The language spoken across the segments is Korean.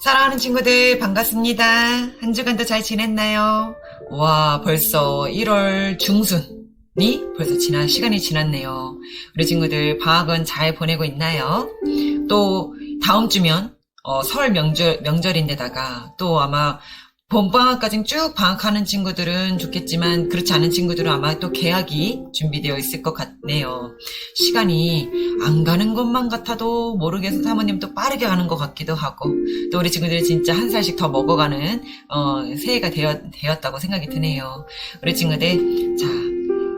사랑하는 친구들 반갑습니다. 한 주간도 잘 지냈나요? 와 벌써 1월 중순이 벌써 지난 시간이 지났네요. 우리 친구들 방학은 잘 보내고 있나요? 또 다음 주면 어, 설 명절 명절인데다가 또 아마 봄방학까지 쭉 방학하는 친구들은 좋겠지만 그렇지 않은 친구들은 아마 또 개학이 준비되어 있을 것 같네요. 시간이 안 가는 것만 같아도 모르겠어 사모님 또 빠르게 가는 것 같기도 하고 또 우리 친구들이 진짜 한 살씩 더 먹어가는 어, 새해가 되었, 되었다고 생각이 드네요. 우리 친구들 자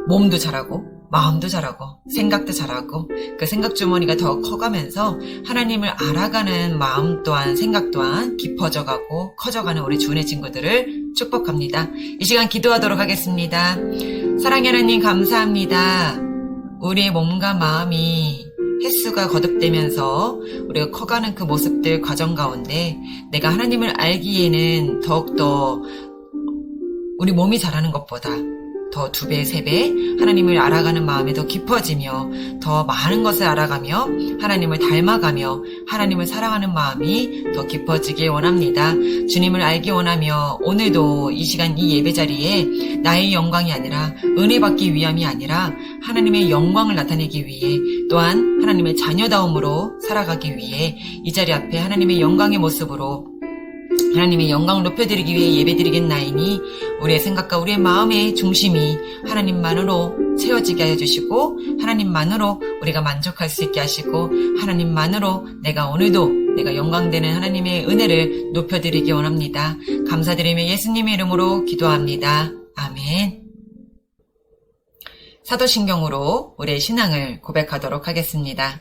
몸도 잘하고 마음도 잘하고 생각도 잘하고 그 생각 주머니가 더 커가면서 하나님을 알아가는 마음 또한 생각 또한 깊어져가고 커져가는 우리 주은의 친구들을 축복합니다. 이 시간 기도하도록 하겠습니다. 사랑의 하나님 감사합니다. 우리의 몸과 마음이 횟수가 거듭되면서 우리가 커가는 그 모습들 과정 가운데 내가 하나님을 알기에는 더욱더 우리 몸이 자라는 것보다 더 두 배, 세 배 하나님을 알아가는 마음이 더 깊어지며 더 많은 것을 알아가며 하나님을 닮아가며 하나님을 사랑하는 마음이 더 깊어지길 원합니다. 주님을 알기 원하며 오늘도 이 시간 이 예배 자리에 나의 영광이 아니라 은혜 받기 위함이 아니라 하나님의 영광을 나타내기 위해 또한 하나님의 자녀다움으로 살아가기 위해 이 자리 앞에 하나님의 영광의 모습으로 하나님의 영광을 높여드리기 위해 예배드리겠나이니 우리의 생각과 우리의 마음의 중심이 하나님만으로 채워지게 하여 주시고 하나님만으로 우리가 만족할 수 있게 하시고 하나님만으로 내가 오늘도 내가 영광되는 하나님의 은혜를 높여드리기 원합니다. 감사드리며 예수님의 이름으로 기도합니다. 아멘. 사도신경으로 우리의 신앙을 고백하도록 하겠습니다.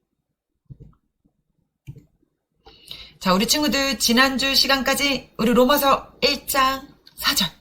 자, 우리 친구들 지난주 시간까지 우리 로마서 1장 4절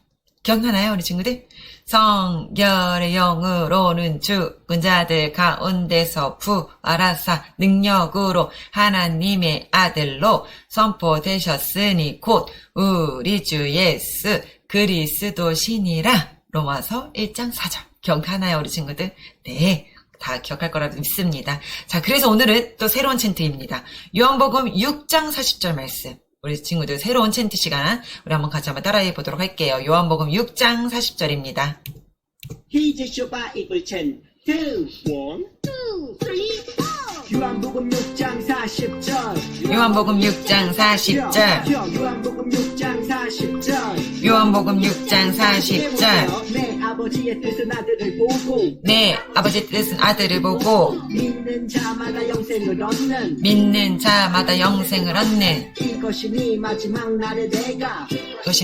기억나나요, 우리 친구들? 성결의 영으로는 죽은 자들 가운데서 부활하사 능력으로 하나님의 아들로 선포되셨으니 곧 우리 주 예수 그리스도시니라 로마서 1장 4절 기억하나요, 우리 친구들? 네. 다 기억할 거라 믿습니다. 자, 그래서 오늘은 또 새로운 챈트입니다. 요한복음 6장 40절 말씀. 우리 친구들 새로운 챈트 시간 우리 한번 같이 한번 따라해 보도록 할게요. 요한복음 6장 40절입니다. 히즈쇼바 이불첸 2 1 two, three, four. 요한복음 6장 40절 요한복음 6장 40절. 요한복음 6장 40절 요한복음 6장 40절. 내 아버지의 뜻은 아들을 보고 네, 아버지 뜻은 아들을 보고 믿는 자마다 영생을 얻는 믿는 자마다 영생을 얻는 이것이니 마지막 날에 내가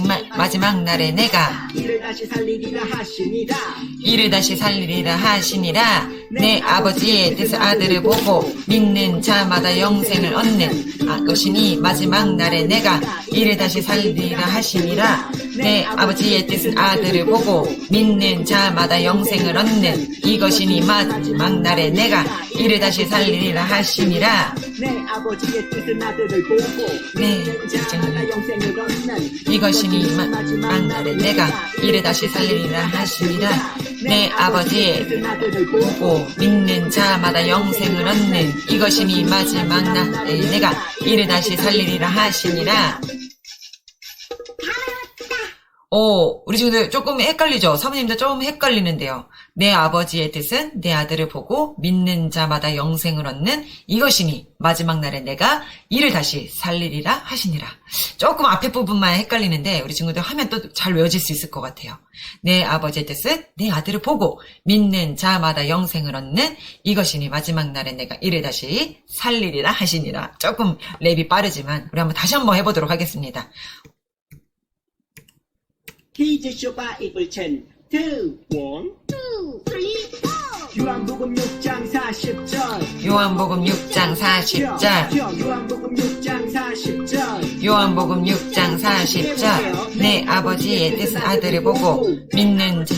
마, 마지막 날에 내가 이를 다시 살리리라 하시니라 이를 다시 살리리라 하시니라. 내 아버지의 뜻을 아들을 보고 믿는 자마다 영생을 얻는 아, 것이니 마지막 날에 내가 이를 다시 살리리라 하시니라. 내 아버지의 뜻은 아들을 보고 믿는 자마다 영생을 얻는 이것이니 마지막 날에 내가 이를 다시 살리리라 하시니라. 내 아버지의 뜻은 아들을 보고 네, 믿는 자마다 영생을 얻는 이것 이니 마지막 날에 내가 이를 다시 살리리라 하시니라 내 보고 보고 믿는 자마다 영생을 얻는 이것이니 마지막 날에 내가 이를 다시 살리리라 하시니라 오, 우리 친구들 조금 헷갈리죠? 사모님도 조금 헷갈리는데요. 내 아버지의 뜻은 내 아들을 보고 믿는 자마다 영생을 얻는 이것이니 마지막 날에 내가 이를 다시 살리리라 하시니라. 조금 앞에 부분만 헷갈리는데 우리 친구들 하면 또 잘 외워질 수 있을 것 같아요. 내 아버지의 뜻은 내 아들을 보고 믿는 자마다 영생을 얻는 이것이니 마지막 날에 내가 이를 다시 살리리라 하시니라. 조금 랩이 빠르지만 우리 한번 다시 한번 해보도록 하겠습니다. 퀴즈 쇼바 입을 첸 two 원, two, three, four. 요한복음 6장 40절. 요한복음 6장 40절. 요한복음 6장 40절. 요한복음 6장 40절. 내 아버지의 뜻은 아들을 보고 믿는 자,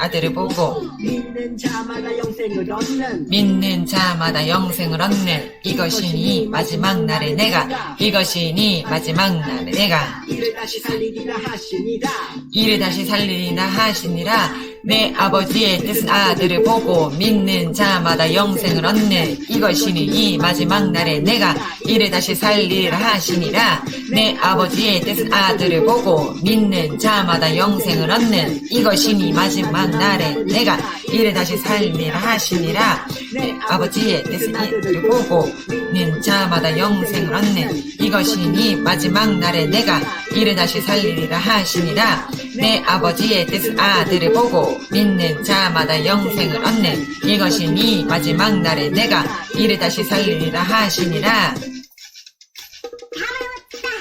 아들을 보고 믿는 자마다 영생을 얻는. 믿는 자마다 영생을 얻는. 이것이니 마지막 날에 내가. 이것이니 마지막 날에 내가. 이를 다시 살리리라 하시니라 이를 다시 살리리나 하시니라 내 아버지의 뜻은 아들을 보고 믿는 자마다 영생을 얻는 이것이니 이 마지막 날에 내가 이를 다시 살리리라 하시니라. 내 아버지의 뜻은 아들을 보고 믿는 자마다 영생을 얻는 이것이니 마지막 날에 내가 이를 다시 살리라 하시니라. 내 아버지의 뜻은 이를 보고 믿는 자마다 영생을 얻는 이것이니 마지막 날에 내가 이를 다시 살리리라 하시니라. 내 아버지의 뜻은 아들을 보고 믿는 자마다 영생을 얻는 이것이니 마지막 날에 내가 이를 다시 살리리라 하시니라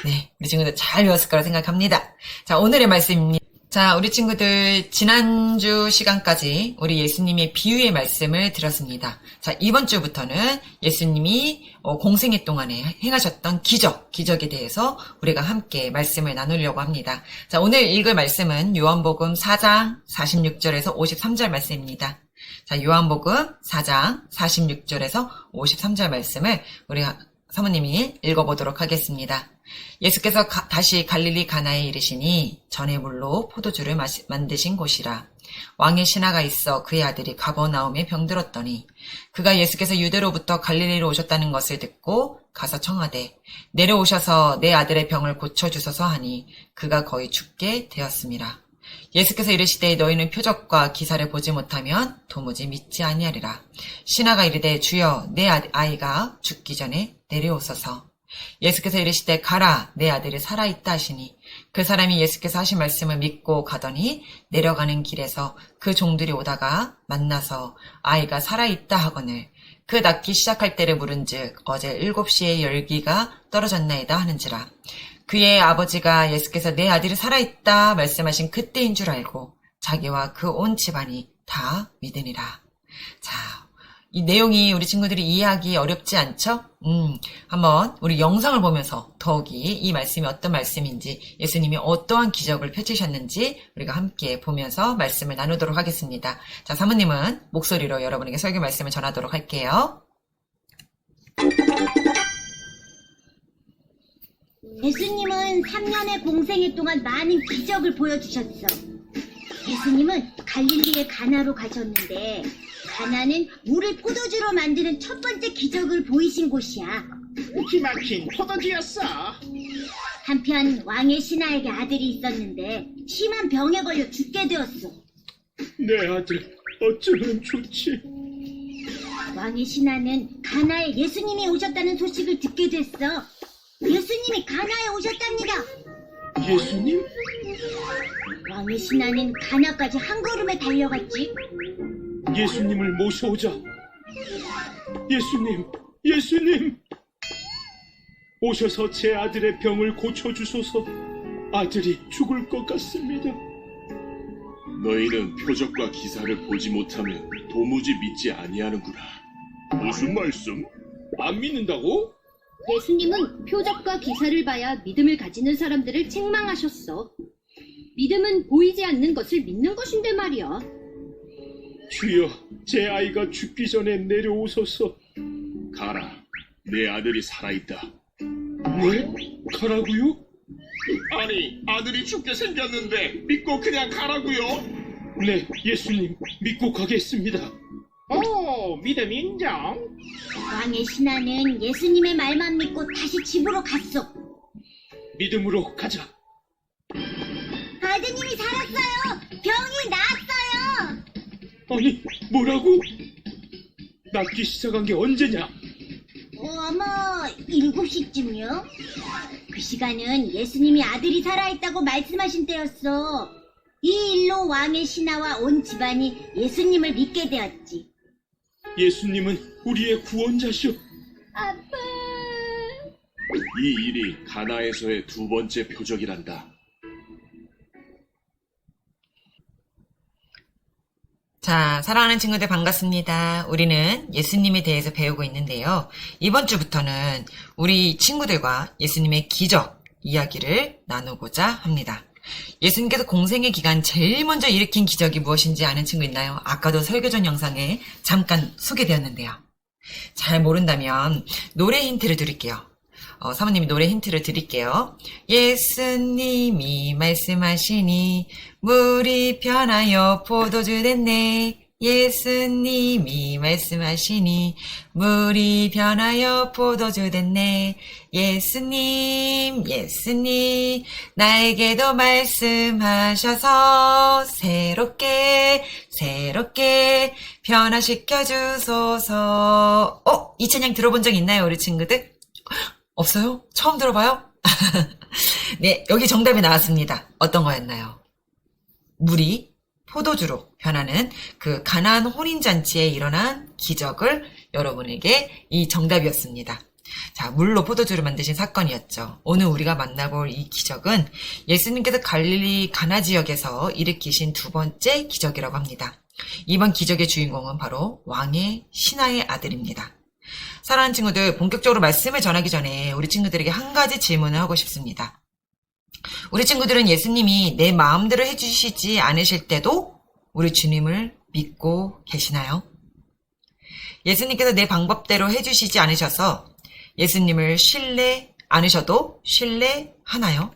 네, 우리 친구들 잘 외웠을 거라 생각합니다. 자, 오늘의 말씀입니다. 자, 우리 친구들 지난주 시간까지 우리 예수님의 비유의 말씀을 들었습니다. 자, 이번 주부터는 예수님이 어, 공생애 동안에 행하셨던 기적, 기적에 대해서 우리가 함께 말씀을 나누려고 합니다. 자, 오늘 읽을 말씀은 요한복음 4장 46절에서 53절 말씀입니다. 자, 요한복음 4장 46절에서 53절 말씀을 우리 사모님이 읽어보도록 하겠습니다. 예수께서 가- 다시 갈릴리 가나에 이르시니 전에 물로 포도주를 마시- 만드신 곳이라. 왕의 신하가 있어 그의 아들이 가버나움에 병들었더니 그가 예수께서 유대로부터 갈릴리로 오셨다는 것을 듣고 가서 청하되 내려오셔서 내 아들의 병을 고쳐 주소서 하니 그가 거의 죽게 되었습니다. 예수께서 이르시되 너희는 표적과 기사를 보지 못하면 도무지 믿지 아니하리라. 신하가 이르되 주여 내 아- 아이가 죽기 전에 내려오소서. 예수께서 이르시되 가라 내 아들이 살아있다 하시니 그 사람이 예수께서 하신 말씀을 믿고 가더니 내려가는 길에서 그 종들이 오다가 만나서 아이가 살아있다 하거늘 그 낫기 시작할 때를 물은즉 어제 일곱 시에 열기가 떨어졌나이다 하는지라 그의 아버지가 예수께서 내 아들이 살아있다 말씀하신 그때인 줄 알고 자기와 그 온 집안이 다 믿으니라. 자, 이 내용이 우리 친구들이 이해하기 어렵지 않죠? 음, 한번 우리 영상을 보면서 더욱이 이 말씀이 어떤 말씀인지 예수님이 어떠한 기적을 펼치셨는지 우리가 함께 보면서 말씀을 나누도록 하겠습니다. 자, 사모님은 목소리로 여러분에게 설교 말씀을 전하도록 할게요. 예수님은 3년의 공생애 동안 많은 기적을 보여주셨어. 예수님은 갈릴리의 가나로 가셨는데 가나는 물을 포도주로 만드는 첫 번째 기적을 보이신 곳이야. 기막힌 포도주였어. 한편 왕의 신하에게 아들이 있었는데 심한 병에 걸려 죽게 되었어. 내 아들, 어쩌면 좋지. 왕의 신하는 가나에 예수님이 오셨다는 소식을 듣게 됐어. 예수님이 가나에 오셨답니다. 예수님? 왕의 신하는 가나까지 한 걸음에 달려갔지. 예수님을 모셔오자. 예수님, 예수님. 오셔서 제 아들의 병을 고쳐주소서. 아들이 죽을 것 같습니다. 너희는 표적과 기사를 보지 못하면 도무지 믿지 아니하는구나. 무슨 말씀? 안 믿는다고? 예수님은 표적과 기사를 봐야 믿음을 가지는 사람들을 책망하셨어. 믿음은 보이지 않는 것을 믿는 것인데 말이야. 주여, 제 아이가 죽기 전에 내려오소서. 가라, 내 아들이 살아있다. 네? 가라고요? 아니, 아들이 죽게 생겼는데 믿고 그냥 가라고요? 네, 예수님, 믿고 가겠습니다. 오, 믿음 인정. 왕의 신하는 예수님의 말만 믿고 다시 집으로 갔어. 믿음으로 가자. 아드님이 살았어요. 병이 나았어요. 아니, 뭐라고? 낫기 시작한 게 언제냐? 어, 아마 7시쯤이요. 그 시간은 예수님이 아들이 살아있다고 말씀하신 때였어. 이 일로 왕의 신하와 온 집안이 예수님을 믿게 되었지. 예수님은 우리의 구원자시오. 아빠. 이 일이 가나에서의 두 번째 표적이란다. 자, 사랑하는 친구들 반갑습니다. 우리는 예수님에 대해서 배우고 있는데요. 이번 주부터는 우리 친구들과 예수님의 기적 이야기를 나누고자 합니다. 예수님께서 공생의 기간 제일 먼저 일으킨 기적이 무엇인지 아는 친구 있나요? 아까도 설교 전 영상에 잠깐 소개되었는데요. 잘 모른다면 노래 힌트를 드릴게요. 어, 사모님이 노래 힌트를 드릴게요. 예수님이 말씀하시니 물이 변하여 포도주 됐네. 예수님이 말씀하시니 물이 변하여 포도주 됐네. 예수님, 예수님, 나에게도 말씀하셔서 새롭게, 새롭게 변화시켜 주소서. 어? 이 찬양 들어본 적 있나요, 우리 친구들? 없어요? 처음 들어봐요? 네, 여기 정답이 나왔습니다. 어떤 거였나요? 물이 포도주로 변하는 그 가나안 혼인잔치에 일어난 기적을 여러분에게 이 정답이었습니다. 자, 물로 포도주를 만드신 사건이었죠. 오늘 우리가 만나볼 이 기적은 예수님께서 갈릴리 가나 지역에서 일으키신 두 번째 기적이라고 합니다. 이번 기적의 주인공은 바로 왕의 신하의 아들입니다. 사랑하는 친구들, 본격적으로 말씀을 전하기 전에 우리 친구들에게 한 가지 질문을 하고 싶습니다. 우리 친구들은 예수님이 내 마음대로 해주시지 않으실 때도 우리 주님을 믿고 계시나요? 예수님께서 내 방법대로 해주시지 않으셔서 예수님을 신뢰 않으셔도 신뢰하나요?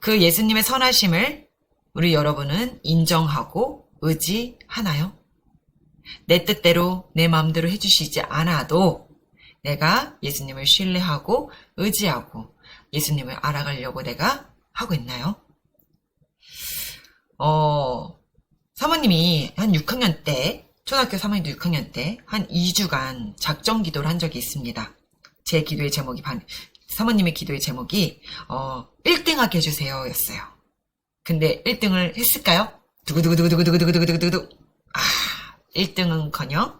그 예수님의 선하심을 우리 여러분은 인정하고 의지하나요? 내 뜻대로 내 마음대로 해주시지 않아도 내가 예수님을 신뢰하고 의지하고 예수님을 알아가려고 내가 하고 있나요? 어, 사모님이 한 6학년 때, 초등학교 3학년 6학년 때, 한 2주간 작정 기도를 한 적이 있습니다. 제 기도의 제목이, 반, 사모님의 기도의 제목이, 어, 1등하게 해주세요. 였어요. 근데 1등을 했을까요? 두구두구두구두구두구두구두구두구. 아, 1등은 커녕,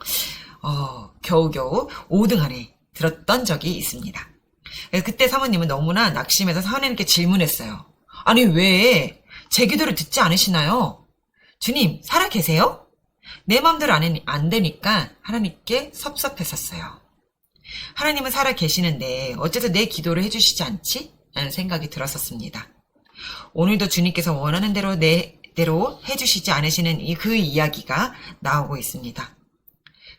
어, 겨우겨우 5등 안에 들었던 적이 있습니다. 그래서 그때 사모님은 너무나 낙심해서 하나님께 질문했어요. 아니, 왜 제 기도를 듣지 않으시나요? 주님, 살아 계세요? 내 마음대로 안, 해- 안 되니까 하나님께 섭섭했었어요. 하나님은 살아 계시는데 어째서 내 기도를 해주시지 않지? 라는 생각이 들었었습니다. 오늘도 주님께서 원하는 대로 내 대로 해주시지 않으시는 이 그 이야기가 나오고 있습니다.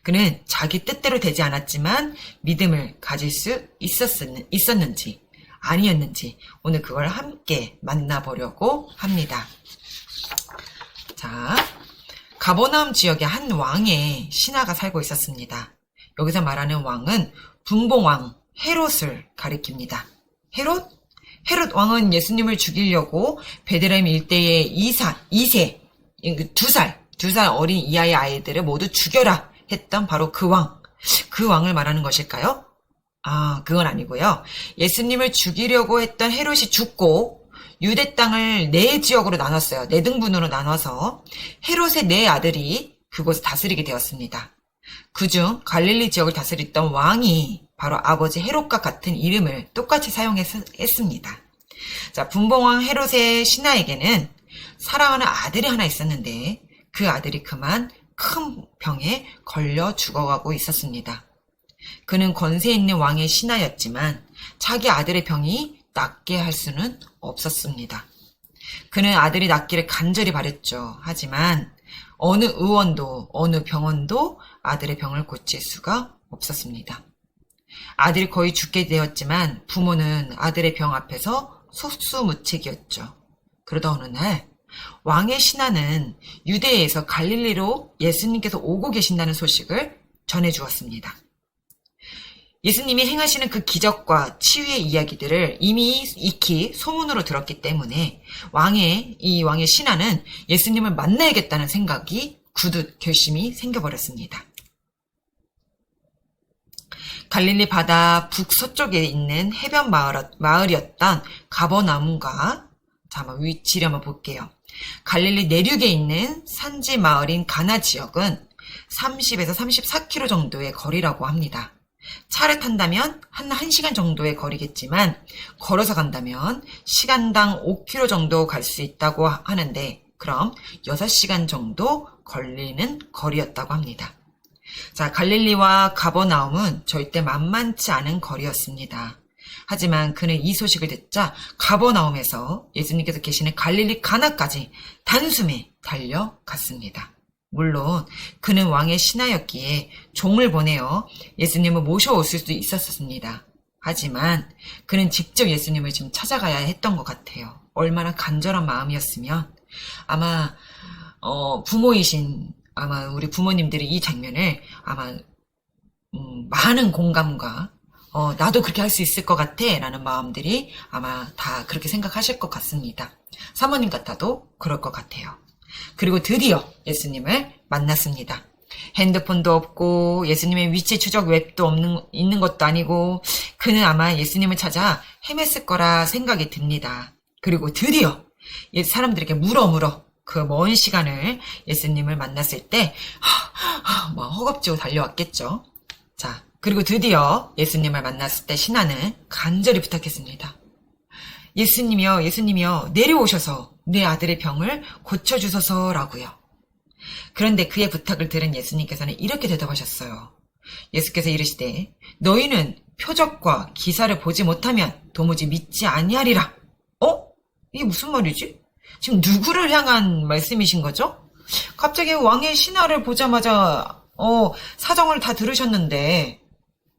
그는 자기 뜻대로 되지 않았지만 믿음을 가질 수 있었는, 있었는지 아니었는지 오늘 그걸 함께 만나보려고 합니다. 자, 가보나움 지역에 한 왕의 신하가 살고 있었습니다. 여기서 말하는 왕은 분봉왕 헤롯을 가리킵니다. 헤롯? 헤롯 왕은 예수님을 죽이려고 베드레헴 일대의 이사, 이세, 두 살, 두살 어린 이하의 아이들을 모두 죽여라 했던 바로 그 왕. 그 왕을 말하는 것일까요? 아, 그건 아니고요. 예수님을 죽이려고 했던 헤롯이 죽고 유대 땅을 네 지역으로 나눴어요. 네 등분으로 나눠서 헤롯의 네 아들이 그곳을 다스리게 되었습니다. 그중 갈릴리 지역을 다스렸던 왕이 바로 아버지 헤롯과 같은 이름을 똑같이 사용했습니다. 자, 분봉왕 헤롯의 신하에게는 사랑하는 아들이 하나 있었는데 그 아들이 그만 큰 병에 걸려 죽어가고 있었습니다. 그는 권세 있는 왕의 신하였지만 자기 아들의 병이 낫게 할 수는 없었습니다. 그는 아들이 낫기를 간절히 바랬죠. 하지만 어느 의원도 어느 병원도 아들의 병을 고칠 수가 없었습니다. 아들이 거의 죽게 되었지만 부모는 아들의 병 앞에서 속수무책이었죠. 그러다 어느 날 왕의 신하는 유대에서 갈릴리로 예수님께서 오고 계신다는 소식을 전해 주었습니다. 예수님이 행하시는 그 기적과 치유의 이야기들을 이미 익히 소문으로 들었기 때문에 왕의 이 왕의 신하는 예수님을 만나야겠다는 생각이 굳은 결심이 생겨버렸습니다. 갈릴리 바다 북서쪽에 있는 해변 마을, 마을이었던 가버나움과 자, 한번 위치를 한번 볼게요. 갈릴리 내륙에 있는 산지 마을인 가나 지역은 30에서 34km 정도의 거리라고 합니다. 차를 탄다면 한 1시간 정도의 거리겠지만 걸어서 간다면 시간당 5km 정도 갈 수 있다고 하는데 그럼 6시간 정도 걸리는 거리였다고 합니다. 자, 갈릴리와 가버나움은 절대 만만치 않은 거리였습니다. 하지만 그는 이 소식을 듣자 가버나움에서 예수님께서 계시는 갈릴리 가나까지 단숨에 달려갔습니다. 물론 그는 왕의 신하였기에 종을 보내어 예수님을 모셔올 수도 있었습니다. 하지만 그는 직접 예수님을 지금 찾아가야 했던 것 같아요. 얼마나 간절한 마음이었으면 아마 어, 부모이신 아마 우리 부모님들이 이 장면을 아마 음, 많은 공감과 어, 나도 그렇게 할 수 있을 것 같아 라는 마음들이 아마 다 그렇게 생각하실 것 같습니다. 사모님 같아도 그럴 것 같아요. 그리고 드디어 예수님을 만났습니다. 핸드폰도 없고 예수님의 위치 추적 웹도 없는 있는 것도 아니고 그는 아마 예수님을 찾아 헤맸을 거라 생각이 듭니다. 그리고 드디어 예- 사람들에게 물어 물어 그 먼 시간을 예수님을 만났을 때막 허겁지겁 달려왔겠죠. 자, 그리고 드디어 예수님을 만났을 때 신하는 간절히 부탁했습니다. 예수님이요, 예수님이요, 내려오셔서 내 아들의 병을 고쳐주소서라고요. 그런데 그의 부탁을 들은 예수님께서는 이렇게 대답하셨어요. 예수께서 이르시되 너희는 표적과 기사를 보지 못하면 도무지 믿지 아니하리라. 어? 이게 무슨 말이지? 지금 누구를 향한 말씀이신 거죠? 갑자기 왕의 신하를 보자마자 어, 사정을 다 들으셨는데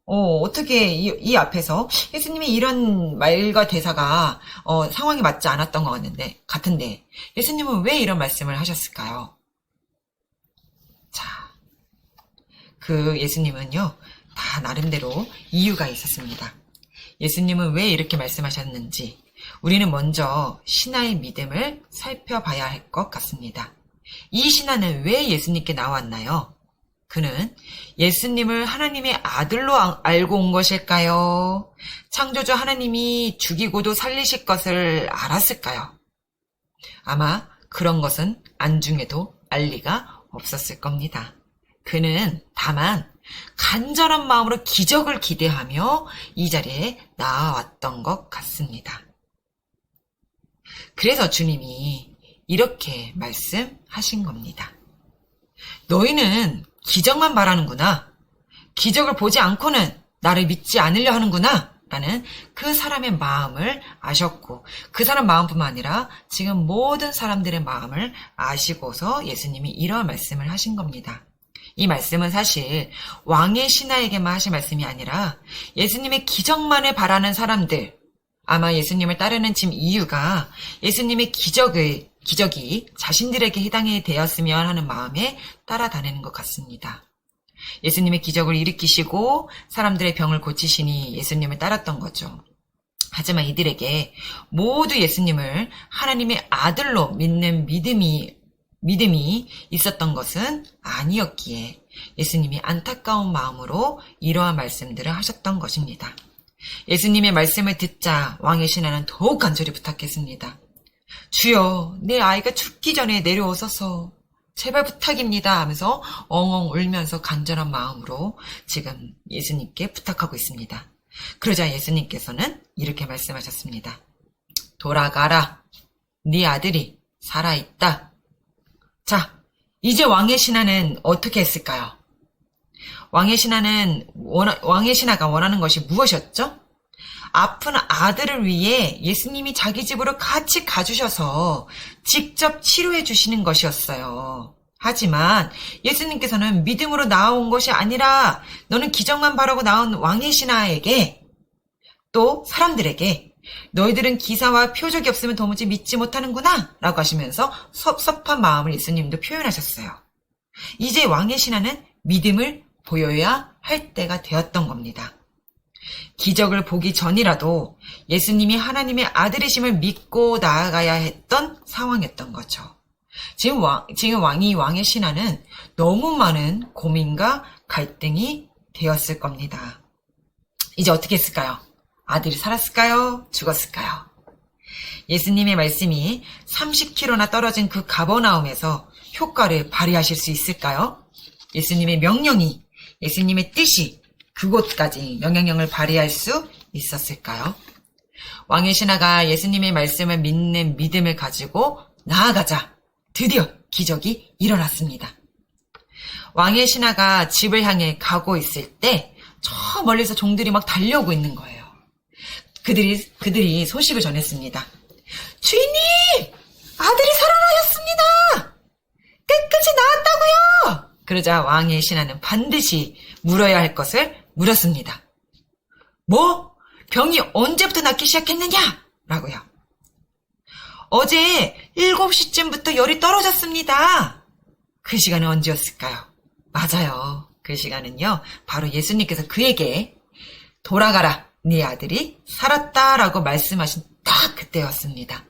어, 어떻게 이, 이 앞에서 예수님이 이런 말과 대사가 어, 상황이 맞지 않았던 것 같는데 같은데 예수님은 왜 이런 말씀을 하셨을까요? 자, 그 예수님은요 다 나름대로 이유가 있었습니다. 예수님은 왜 이렇게 말씀하셨는지 우리는 먼저 신하의 믿음을 살펴봐야 할 것 같습니다. 이 신하는 왜 예수님께 나왔나요? 그는 예수님을 하나님의 아들로 아- 알고 온 것일까요? 창조주 하나님이 죽이고도 살리실 것을 알았을까요? 아마 그런 것은 안중에도 알 리가 없었을 겁니다. 그는 다만 간절한 마음으로 기적을 기대하며 이 자리에 나왔던 것 같습니다. 그래서 주님이 이렇게 말씀하신 겁니다. 너희는 기적만 바라는구나. 기적을 보지 않고는 나를 믿지 않으려 하는구나. 라는 그 사람의 마음을 아셨고, 그 사람 마음뿐만 아니라 지금 모든 사람들의 마음을 아시고서 예수님이 이러한 말씀을 하신 겁니다. 이 말씀은 사실 왕의 신하에게만 하신 말씀이 아니라 예수님의 기적만을 바라는 사람들, 아마 예수님을 따르는 지금 이유가 예수님의 기적의, 기적이 자신들에게 해당이 되었으면 하는 마음에 따라다니는 것 같습니다. 예수님의 기적을 일으키시고 사람들의 병을 고치시니 예수님을 따랐던 거죠. 하지만 이들에게 모두 예수님을 하나님의 아들로 믿는 믿음이, 믿음이 있었던 것은 아니었기에 예수님이 안타까운 마음으로 이러한 말씀들을 하셨던 것입니다. 예수님의 말씀을 듣자 왕의 신하는 더욱 간절히 부탁했습니다. 주여, 내 아이가 죽기 전에 내려오소서. 제발 부탁입니다 하면서 엉엉 울면서 간절한 마음으로 지금 예수님께 부탁하고 있습니다. 그러자 예수님께서는 이렇게 말씀하셨습니다. 돌아가라. 네 아들이 살아있다. 자, 이제 왕의 신하는 어떻게 했을까요? 왕의 신하는 원하- 왕의 신하가 원하는 것이 무엇이었죠? 아픈 아들을 위해 예수님이 자기 집으로 같이 가주셔서 직접 치료해 주시는 것이었어요. 하지만 예수님께서는 믿음으로 나온 것이 아니라 너는 기적만 바라고 나온 왕의 신하에게 또 사람들에게 너희들은 기사와 표적이 없으면 도무지 믿지 못하는구나 라고 하시면서 섭섭한 마음을 예수님도 표현하셨어요. 이제 왕의 신하는 믿음을 보여야 할 때가 되었던 겁니다. 기적을 보기 전이라도 예수님이 하나님의 아들이심을 믿고 나아가야 했던 상황이었던 거죠. 지금 왕, 지금 왕이 왕의 신하는 너무 많은 고민과 갈등이 되었을 겁니다. 이제 어떻게 했을까요? 아들이 살았을까요? 죽었을까요? 예수님의 말씀이 30km나 떨어진 그 가버나움에서 효과를 발휘하실 수 있을까요? 예수님의 명령이, 예수님의 뜻이 그곳까지 영향력을 발휘할 수 있었을까요? 왕의 신하가 예수님의 말씀을 믿는 믿음을 가지고 나아가자. 드디어 기적이 일어났습니다. 왕의 신하가 집을 향해 가고 있을 때 저 멀리서 종들이 막 달려오고 있는 거예요. 그들이 그들이 소식을 전했습니다. 주인님, 아들이 살아나셨습니다. 깨끗이 나왔다고요. 그러자 왕의 신하는 반드시 물어야 할 것을 물었습니다. 뭐? 병이 언제부터 낫기 시작했느냐? 라고요. 어제 7시쯤부터 열이 떨어졌습니다. 그 시간은 언제였을까요? 맞아요. 그 시간은요, 바로 예수님께서 그에게 돌아가라, 네 아들이 살았다라고 말씀하신 딱 그때였습니다.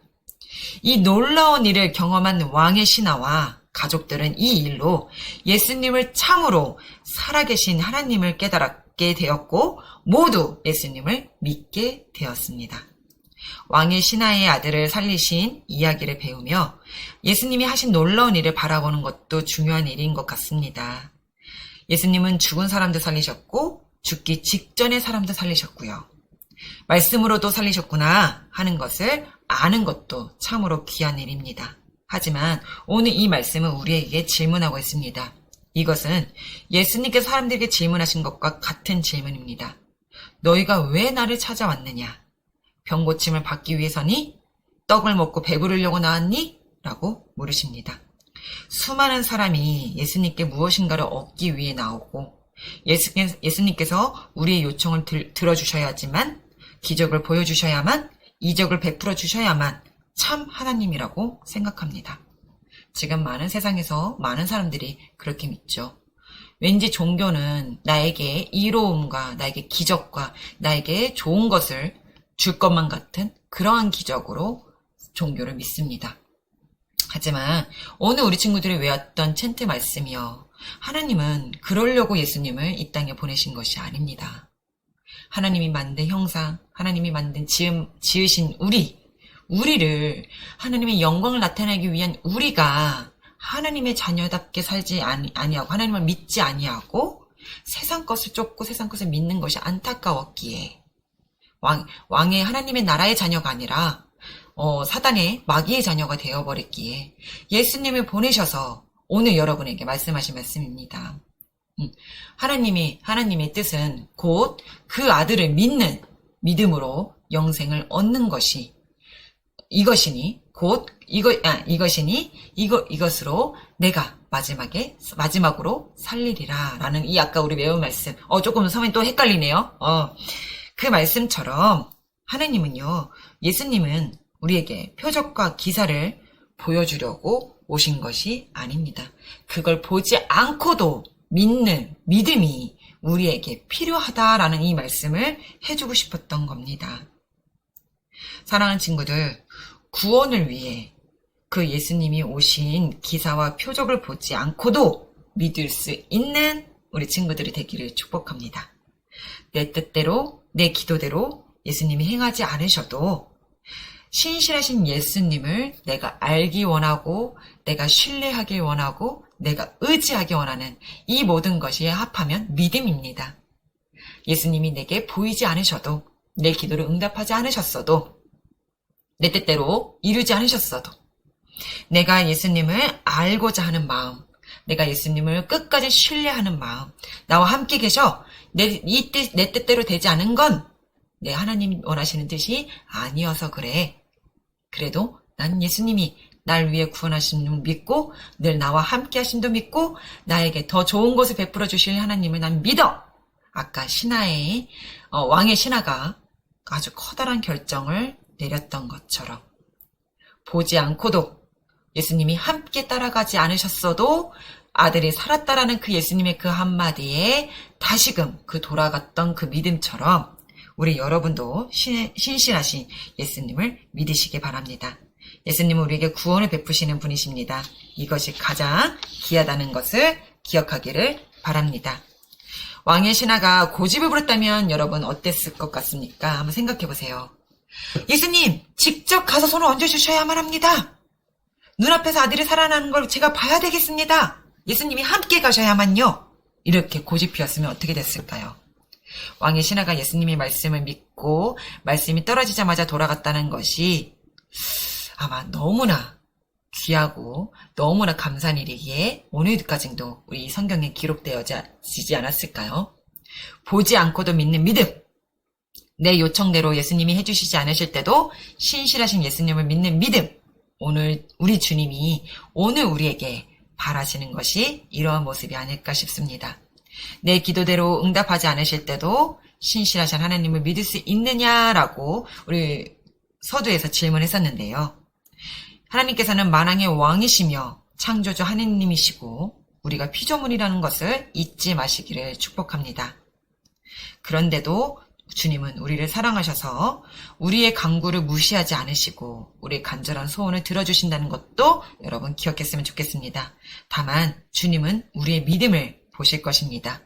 이 놀라운 일을 경험한 왕의 신하와 가족들은 이 일로 예수님을 참으로 살아계신 하나님을 깨달았 게 되었고, 모두 예수님을 믿게 되었습니다. 왕의 신하의 아들을 살리신 이야기를 배우며 예수님이 하신 놀라운 일을 바라보는 것도 중요한 일인 것 같습니다. 예수님은 죽은 사람도 살리셨고 죽기 직전의 사람도 살리셨고요. 말씀으로도 살리셨구나 하는 것을 아는 것도 참으로 귀한 일입니다. 하지만 오늘 이 말씀은 우리에게 질문하고 있습니다. 이것은 예수님께서 사람들에게 질문하신 것과 같은 질문입니다. 너희가 왜 나를 찾아왔느냐? 병 고침을 받기 위해서니? 떡을 먹고 배부르려고 나왔니? 라고 물으십니다. 수많은 사람이 예수님께 무엇인가를 얻기 위해 나오고 예수님께서 우리의 요청을 들, 들어주셔야지만 기적을 보여주셔야만 이적을 베풀어 주셔야만 참 하나님이라고 생각합니다. 지금 많은 세상에서 많은 사람들이 그렇게 믿죠. 왠지 종교는 나에게 이로움과 나에게 기적과 나에게 좋은 것을 줄 것만 같은 그러한 기적으로 종교를 믿습니다. 하지만 오늘 우리 친구들이 외웠던 챈트 말씀이요. 하나님은 그러려고 예수님을 이 땅에 보내신 것이 아닙니다. 하나님이 만든 형상, 하나님이 만든 지음, 지으신 우리, 우리를 하나님의 영광을 나타내기 위한 우리가 하나님의 자녀답게 살지 아니, 아니하고 하나님을 믿지 아니하고 세상 것을 쫓고 세상 것을 믿는 것이 안타까웠기에 왕, 왕의 하나님의 나라의 자녀가 아니라 어, 사단의 마귀의 자녀가 되어버렸기에 예수님을 보내셔서 오늘 여러분에게 말씀하신 말씀입니다. 음, 하나님이, 하나님의 뜻은 곧 그 아들을 믿는 믿음으로 영생을 얻는 것이 이것이니 곧 이거 아 이것이니 이거 이것으로 내가 마지막에 마지막으로 살리리라라는 이 아까 우리 외운 말씀. 어 조금 성인 또 헷갈리네요. 어그 말씀처럼 하나님은요 예수님은 우리에게 표적과 기사를 보여주려고 오신 것이 아닙니다. 그걸 보지 않고도 믿는 믿음이 우리에게 필요하다라는 이 말씀을 해주고 싶었던 겁니다. 사랑하는 친구들, 구원을 위해 그 예수님이 오신 기사와 표적을 보지 않고도 믿을 수 있는 우리 친구들이 되기를 축복합니다. 내 뜻대로, 내 기도대로 예수님이 행하지 않으셔도 신실하신 예수님을 내가 알기 원하고, 내가 신뢰하길 원하고, 내가 의지하기 원하는 이 모든 것이 합하면 믿음입니다. 예수님이 내게 보이지 않으셔도, 내 기도를 응답하지 않으셨어도, 내 뜻대로 이루지 않으셨어도, 내가 예수님을 알고자 하는 마음, 내가 예수님을 끝까지 신뢰하는 마음, 나와 함께 계셔, 내, 이 뜻, 내 뜻대로 되지 않은 건, 내 하나님 원하시는 뜻이 아니어서 그래. 그래도 난 예수님이 날 위해 구원하신 분 믿고 늘 나와 함께 하신도 믿고 나에게 더 좋은 것을 베풀어 주실 하나님을 난 믿어. 아까 신하의 어, 왕의 신하가 아주 커다란 결정을 내렸던 것처럼 보지 않고도 예수님이 함께 따라가지 않으셨어도 아들이 살았다라는 그 예수님의 그 한마디에 다시금 그 돌아갔던 그 믿음처럼 우리 여러분도 신, 신실하신 예수님을 믿으시기 바랍니다. 예수님은 우리에게 구원을 베푸시는 분이십니다. 이것이 가장 귀하다는 것을 기억하기를 바랍니다. 왕의 신하가 고집을 부렸다면 여러분 어땠을 것 같습니까? 한번 생각해 보세요. 예수님, 직접 가서 손을 얹어주셔야만 합니다. 눈앞에서 아들이 살아나는 걸 제가 봐야 되겠습니다. 예수님이 함께 가셔야만요. 이렇게 고집피웠으면 어떻게 됐을까요? 왕의 신하가 예수님의 말씀을 믿고 말씀이 떨어지자마자 돌아갔다는 것이 아마 너무나 귀하고 너무나 감사한 일이기에 오늘까지도 우리 성경에 기록되어지지 않았을까요? 보지 않고도 믿는 믿음. 내 요청대로 예수님이 해주시지 않으실 때도 신실하신 예수님을 믿는 믿음. 오늘 우리 주님이 오늘 우리에게 바라시는 것이 이러한 모습이 아닐까 싶습니다. 내 기도대로 응답하지 않으실 때도 신실하신 하나님을 믿을 수 있느냐라고 우리 서두에서 질문했었는데요. 하나님께서는 만왕의 왕이시며 창조주 하느님이시고 우리가 피조물이라는 것을 잊지 마시기를 축복합니다. 그런데도 주님은 우리를 사랑하셔서 우리의 강구를 무시하지 않으시고 우리의 간절한 소원을 들어주신다는 것도 여러분 기억했으면 좋겠습니다. 다만 주님은 우리의 믿음을 보실 것입니다.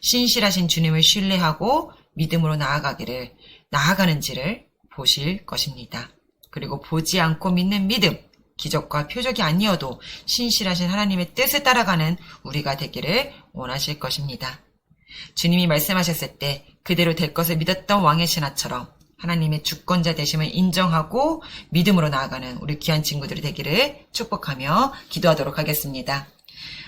신실하신 주님을 신뢰하고 믿음으로 나아가기를 나아가는지를 보실 것입니다. 그리고 보지 않고 믿는 믿음, 기적과 표적이 아니어도 신실하신 하나님의 뜻을 따라가는 우리가 되기를 원하실 것입니다. 주님이 말씀하셨을 때 그대로 될 것을 믿었던 왕의 신하처럼 하나님의 주권자 되심을 인정하고 믿음으로 나아가는 우리 귀한 친구들이 되기를 축복하며 기도하도록 하겠습니다.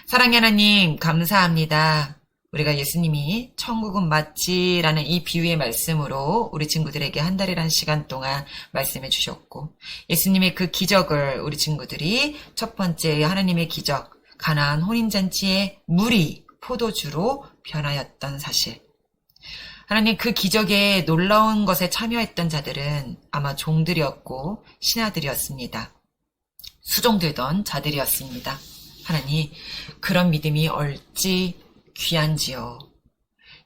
사랑의 하나님, 감사합니다. 우리가 예수님이 천국은 마치라는 이 비유의 말씀으로 우리 친구들에게 한 달이라는 시간 동안 말씀해 주셨고, 예수님의 그 기적을 우리 친구들이 첫 번째 하나님의 기적, 가나안 혼인잔치의 물이 포도주로 변하였던 사실. 하나님 그 기적에 놀라운 것에 참여했던 자들은 아마 종들이었고 신하들이었습니다. 수종들던 자들이었습니다. 하나님, 그런 믿음이 얼지 귀한지요.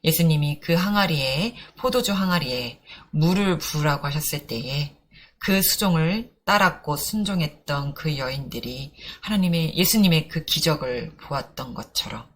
예수님이 그 항아리에, 포도주 항아리에 물을 부으라고 하셨을 때에 그 수종을 따랐고 순종했던 그 여인들이 하나님의, 예수님의 그 기적을 보았던 것처럼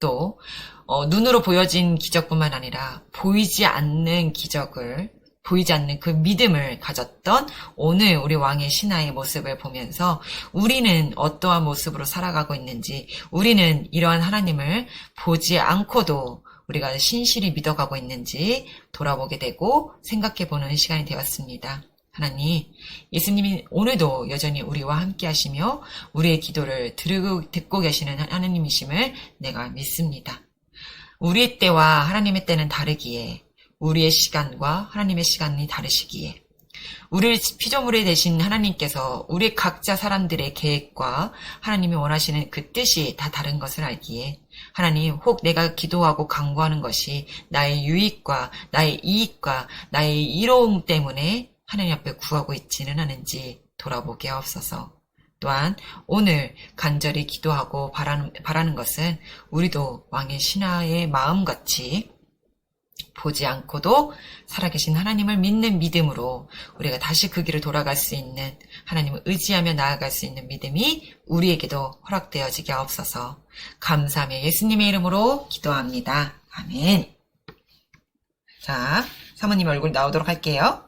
또, 어, 눈으로 보여진 기적뿐만 아니라 보이지 않는 기적을 보이지 않는 그 믿음을 가졌던 오늘 우리 왕의 신하의 모습을 보면서 우리는 어떠한 모습으로 살아가고 있는지 우리는 이러한 하나님을 보지 않고도 우리가 신실히 믿어가고 있는지 돌아보게 되고 생각해 보는 시간이 되었습니다. 하나님, 예수님이 오늘도 여전히 우리와 함께 하시며 우리의 기도를 들고, 듣고 계시는 하나님이심을 내가 믿습니다. 우리의 때와 하나님의 때는 다르기에 우리의 시간과 하나님의 시간이 다르시기에 우리를 피조물이 되신 하나님께서 우리 각자 사람들의 계획과 하나님이 원하시는 그 뜻이 다 다른 것을 알기에 하나님 혹 내가 기도하고 강구하는 것이 나의 유익과 나의 이익과 나의 이로움 때문에 하나님 앞에 구하고 있지는 않은지 돌아보게 하옵소서. 또한 오늘 간절히 기도하고 바라는, 바라는 것은 우리도 왕의 신하의 마음같이 보지 않고도 살아계신 하나님을 믿는 믿음으로 우리가 다시 그 길을 돌아갈 수 있는 하나님을 의지하며 나아갈 수 있는 믿음이 우리에게도 허락되어지게 하옵소서 감사하며 예수님의 이름으로 기도합니다. 아멘. 자, 사모님 얼굴 나오도록 할게요.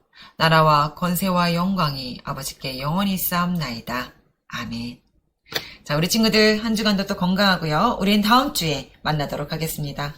나라와 권세와 영광이 아버지께 영원히 쌓옵나이다. 아멘. 자, 우리 친구들 한 주간도 또 건강하고요. 우린 다음 주에 만나도록 하겠습니다.